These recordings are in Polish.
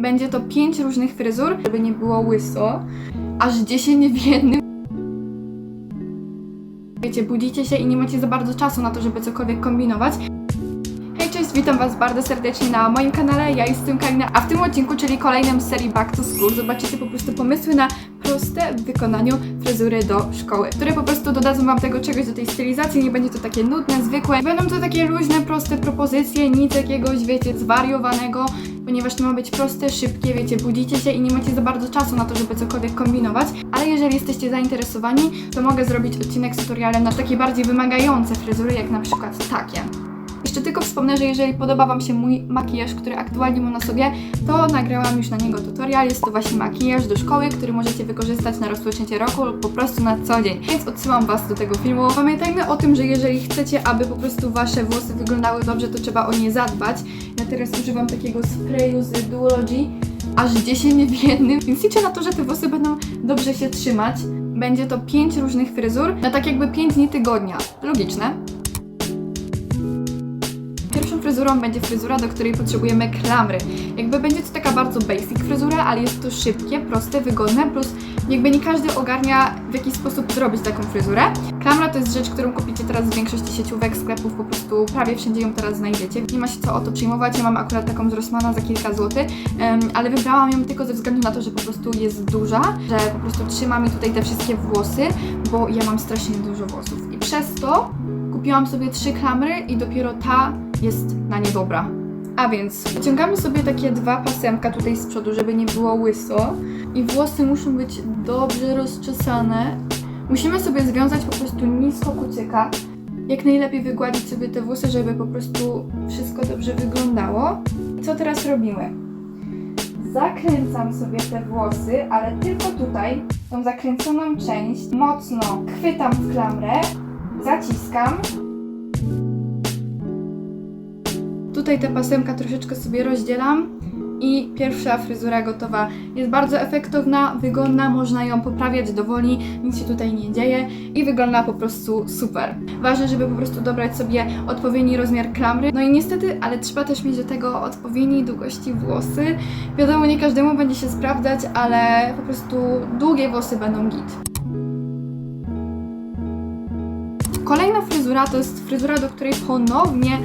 Będzie to 5 różnych fryzur, żeby nie było łyso. Aż 10 w jednym. Wiecie, budzicie się i nie macie za bardzo czasu na to, żeby cokolwiek kombinować. Hej, cześć, witam Was bardzo serdecznie na moim kanale. Ja jestem Kalina, a w tym odcinku, czyli kolejnym z serii Back to School, zobaczycie po prostu pomysły na proste w wykonaniu fryzury do szkoły, które po prostu dodadzą Wam tego czegoś do tej stylizacji, nie będzie to takie nudne, zwykłe. Będą to takie luźne, proste propozycje, nic jakiegoś, wiecie, zwariowanego, ponieważ to ma być proste, szybkie, wiecie, budzicie się i nie macie za bardzo czasu na to, żeby cokolwiek kombinować, ale jeżeli jesteście zainteresowani, to mogę zrobić odcinek z tutorialem na takie bardziej wymagające fryzury, jak na przykład takie. Jeszcze tylko wspomnę, że jeżeli podoba Wam się mój makijaż, który aktualnie mam na sobie, to nagrałam już na niego tutorial. Jest to właśnie makijaż do szkoły, który możecie wykorzystać na rozpoczęcie roku lub po prostu na co dzień. Więc odsyłam Was do tego filmu. Pamiętajmy o tym, że jeżeli chcecie, aby po prostu Wasze włosy wyglądały dobrze, to trzeba o nie zadbać. Ja teraz używam takiego sprayu z Duology, aż 10 w jednym, więc liczę na to, że te włosy będą dobrze się trzymać. Będzie to 5 różnych fryzur na tak jakby 5 dni tygodnia. Logiczne. Fryzurą będzie fryzura, do której potrzebujemy klamry. Jakby będzie to taka bardzo basic fryzura, ale jest to szybkie, proste, wygodne, plus jakby nie każdy ogarnia w jaki sposób zrobić taką fryzurę. Klamra to jest rzecz, którą kupicie teraz w większości sieciówek, sklepów, po prostu prawie wszędzie ją teraz znajdziecie. Nie ma się co o to przejmować, ja mam akurat taką z Rossmana za kilka złotych, em, ale wybrałam ją tylko ze względu na to, że po prostu jest duża, że po prostu trzyma mi tutaj te wszystkie włosy, bo ja mam strasznie dużo włosów. I przez to kupiłam sobie trzy klamry i dopiero ta jest na nie dobra. A więc wyciągamy sobie takie dwa pasemka tutaj z przodu, żeby nie było łyso. I włosy muszą być dobrze rozczesane. Musimy sobie związać po prostu nisko kucyka. Jak najlepiej wygładzić sobie te włosy, żeby po prostu wszystko dobrze wyglądało. Co teraz robimy? Zakręcam sobie te włosy, ale tylko tutaj, tą zakręconą część, mocno chwytam w klamrę, zaciskam Tutaj te pasemka troszeczkę sobie rozdzielam i pierwsza fryzura gotowa. Jest bardzo efektowna, wygodna, można ją poprawiać dowoli, nic się tutaj nie dzieje i wygląda po prostu super. Ważne, żeby po prostu dobrać sobie odpowiedni rozmiar klamry. No i niestety, ale trzeba też mieć do tego odpowiedniej długości włosy. Wiadomo, nie każdemu będzie się sprawdzać, ale po prostu długie włosy będą git. Kolejna fryzura to jest fryzura, do której ponownie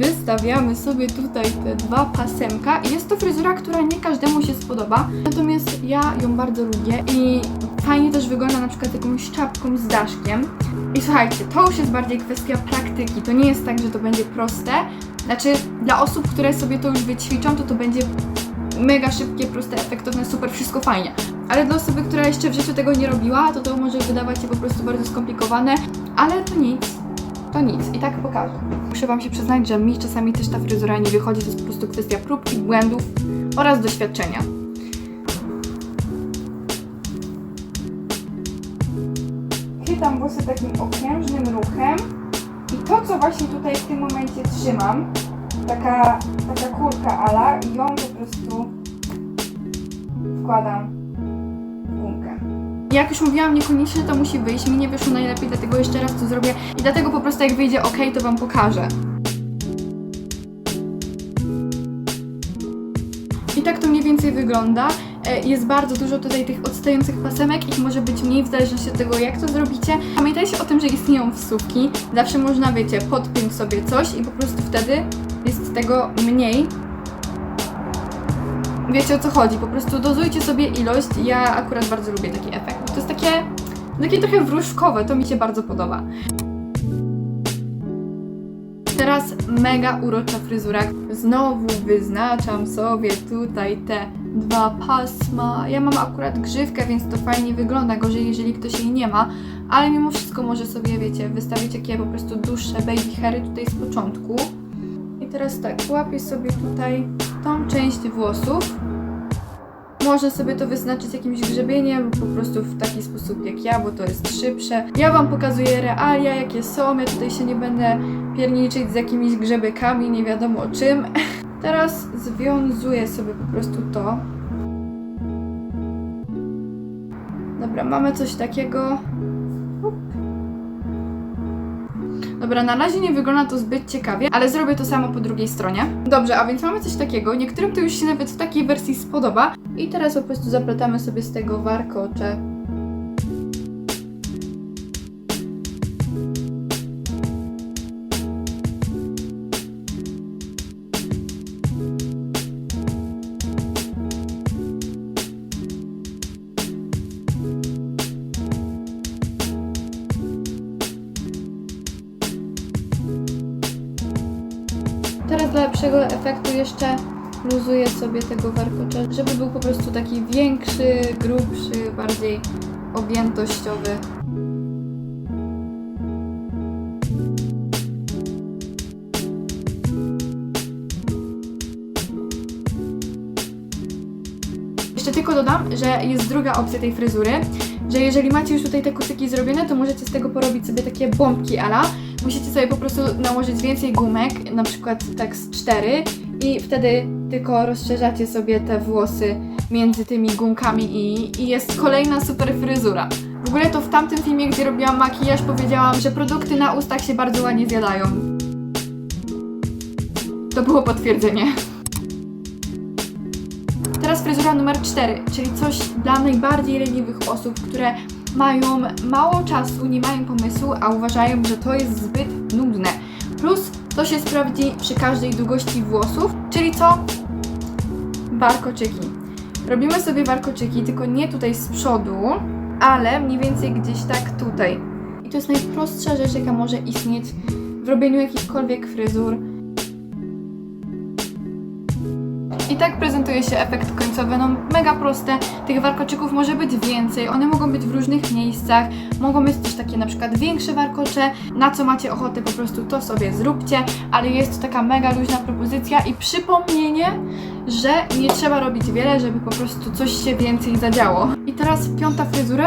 wystawiamy sobie tutaj te dwa pasemka. Jest to fryzura, która nie każdemu się spodoba, natomiast ja ją bardzo lubię i fajnie też wygląda na przykład jakąś czapką z daszkiem. I słuchajcie, to już jest bardziej kwestia praktyki, to nie jest tak, że to będzie proste, znaczy dla osób, które sobie to już wyćwiczą, to to będzie mega szybkie, proste, efektowne, super, wszystko fajnie. Ale dla osoby, która jeszcze w życiu tego nie robiła, to to może wydawać się po prostu bardzo skomplikowane, ale to nic, to nic i tak pokażę. Muszę Wam się przyznać, że mi czasami też ta fryzura nie wychodzi, to jest po prostu kwestia prób i błędów oraz doświadczenia. Chytam włosy takim okrężnym ruchem i to, co właśnie tutaj w tym momencie trzymam, taka, taka kurka ala ją po prostu wkładam. Jak już mówiłam, niekoniecznie to musi wyjść. Mi nie wyszło najlepiej, dlatego jeszcze raz to zrobię. I dlatego po prostu jak wyjdzie ok, to Wam pokażę. I tak to mniej więcej wygląda. E, Jest bardzo dużo tutaj tych odstających pasemek, ich może być mniej w zależności od tego, jak to zrobicie. Pamiętajcie o tym, że istnieją wsówki. Zawsze można, wiecie, podpiąć sobie coś i po prostu wtedy jest tego mniej. Wiecie o co chodzi, po prostu dozujcie sobie ilość. Ja akurat bardzo lubię taki efekt. To jest takie, takie trochę wróżkowe, to mi się bardzo podoba. Teraz mega urocza fryzura. Znowu wyznaczam sobie tutaj te dwa pasma. Ja mam akurat grzywkę, więc to fajnie wygląda. Gorzej, jeżeli ktoś jej nie ma, ale mimo wszystko może sobie, wiecie, wystawić jakie po prostu dłuższe baby hairy tutaj z początku. I teraz tak, łapię sobie tutaj tą część włosów. Można sobie to wyznaczyć jakimś grzebieniem po prostu w taki sposób jak ja, bo to jest szybsze. Ja Wam pokazuję realia, jakie są. Ja tutaj się nie będę pierniczyć z jakimiś grzebykami, nie wiadomo czym. Teraz związuję sobie po prostu to. Dobra, mamy coś takiego. Dobra, na razie nie wygląda to zbyt ciekawie, ale zrobię to samo po drugiej stronie. Dobrze, a więc mamy coś takiego. Niektórym to już się nawet w takiej wersji spodoba. I teraz po prostu zapletamy sobie z tego warkocze. Teraz dla lepszego efektu jeszcze luzuję sobie tego warkocza, żeby był po prostu taki większy, grubszy, bardziej objętościowy. Jeszcze tylko dodam, że jest druga opcja tej fryzury, że jeżeli macie już tutaj te kucyki zrobione, to możecie z tego porobić sobie takie bombki ala. Musicie sobie po prostu nałożyć więcej gumek, na przykład tak z cztery i wtedy tylko rozszerzacie sobie te włosy między tymi gumkami i, i jest kolejna super fryzura. W ogóle to w tamtym filmie, gdzie robiłam makijaż, powiedziałam, że produkty na ustach się bardzo ładnie zjadają. To było potwierdzenie. Teraz fryzura numer 4, czyli coś dla najbardziej leniwych osób, które mają mało czasu, nie mają pomysłu, a uważają, że to jest zbyt nudne. Plus to się sprawdzi przy każdej długości włosów, czyli co? Warkoczyki. Robimy sobie warkoczyki, tylko nie tutaj z przodu, ale mniej więcej gdzieś tak tutaj. I to jest najprostsza rzecz, jaka może istnieć w robieniu jakichkolwiek fryzur. I tak prezentuje się efekt końcowy, no mega proste. Tych warkoczyków może być więcej, one mogą być w różnych miejscach, mogą być też takie na przykład większe warkocze, na co macie ochotę po prostu to sobie zróbcie, ale jest to taka mega luźna propozycja i przypomnienie, że nie trzeba robić wiele, żeby po prostu coś się więcej zadziało. I teraz piąta fryzura.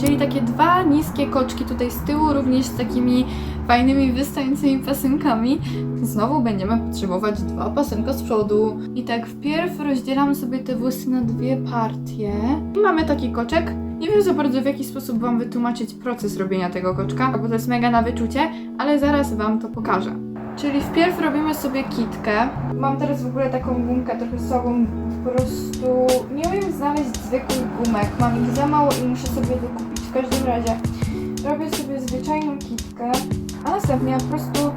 Czyli takie dwa niskie koczki tutaj z tyłu, również z takimi fajnymi wystającymi pasynkami. Znowu będziemy potrzebować dwa pasemka z przodu. I tak wpierw rozdzielam sobie te włosy na dwie partie. I mamy taki koczek. Nie wiem za bardzo w jaki sposób Wam wytłumaczyć proces robienia tego koczka, bo to jest mega na wyczucie, ale zaraz Wam to pokażę. Czyli wpierw robimy sobie kitkę. Mam teraz w ogóle taką gumkę trochę słabą, po prostu nie umiem znaleźć zwykłych gumek. Mam ich za mało i muszę sobie wykupić. W każdym razie robię sobie zwyczajną kitkę, a następnie po prostu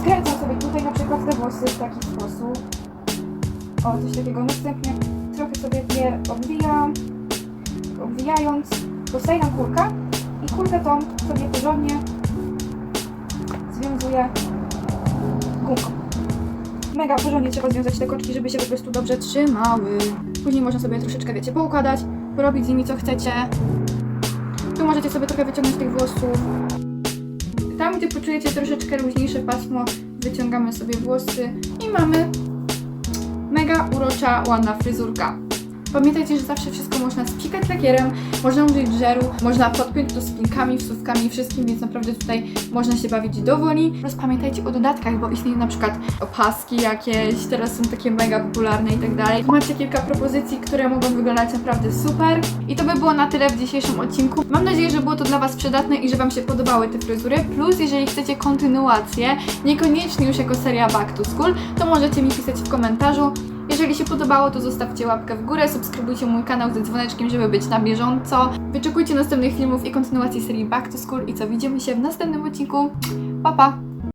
skręcam sobie tutaj na przykład te włosy w taki sposób. O, coś takiego. Następnie trochę sobie je obwijam. Obwijając, dostaję nam i kulkę tą sobie porządnie związuję gumką. Mega porządnie trzeba związać te koczki, żeby się po prostu dobrze trzymały. Później można sobie troszeczkę, wiecie, poukładać, porobić z nimi co chcecie. Tu możecie sobie trochę wyciągnąć tych włosów. Tam, gdzie poczujecie troszeczkę luźniejsze pasmo, wyciągamy sobie włosy i mamy mega urocza, ładna fryzurka. Pamiętajcie, że zawsze wszystko można spikać lakierem, można użyć żeru, można podpiąć to spinkami, wsówkami, wszystkim, więc naprawdę tutaj można się bawić do woli. Oraz pamiętajcie o dodatkach, bo istnieją na przykład opaski jakieś, teraz są takie mega popularne i tak dalej. Macie kilka propozycji, które mogą wyglądać naprawdę super. I to by było na tyle w dzisiejszym odcinku. Mam nadzieję, że było to dla Was przydatne i że Wam się podobały te fryzury. Plus, jeżeli chcecie kontynuację, niekoniecznie już jako seria Back to School, to możecie mi pisać w komentarzu. Jeżeli się podobało, to zostawcie łapkę w górę, subskrybujcie mój kanał ze dzwoneczkiem, żeby być na bieżąco. Wyczekujcie następnych filmów i kontynuacji serii Back to School i co, widzimy się w następnym odcinku. Pa, pa!